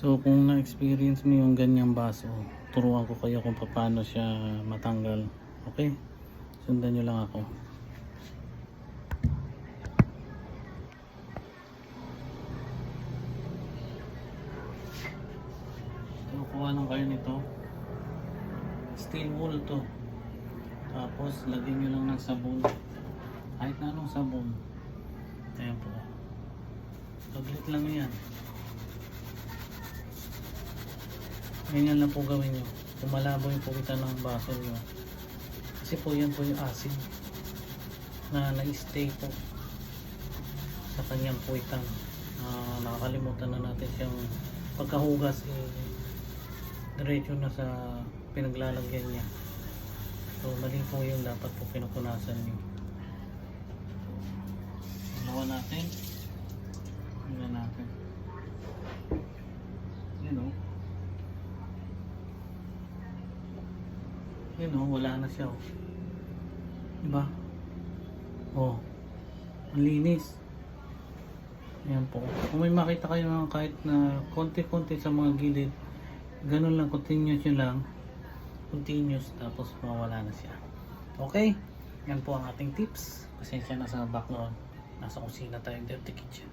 So kung na-experience mo yung ganyang baso, turuan ko kayo kung paano siya matanggal. Okay? Sundan nyo lang ako. So kuha lang kayo nito. Steel wool to. Tapos lagyan nyo lang ng sabon. Kahit na anong sabon. Ayan po. Saglit lang yan. Ganyan lang po gawin nyo. Kung malabo yung puwitan ng baso nyo. Kasi po yan po yung acid na na-stay po sa kanyang puwitan. Ah, nakakalimutan na natin siyang pagkahugas eh, diretso na sa pinaglalagyan niya. So mali po yung dapat po pinupunasan nyo. Dalawa natin. Tingnan natin. Yun o. Yun o, wala na siya o. Diba? O. Ang linis. Ayan po. Kung may makita kayo ng kahit na konti-konti sa mga gilid, ganun lang, continuous nyo lang. Continuous, tapos mawala na siya. Okay? Yan po ang ating tips. Pasensya na sa background. Nasa kusina tayo, dirty kitchen.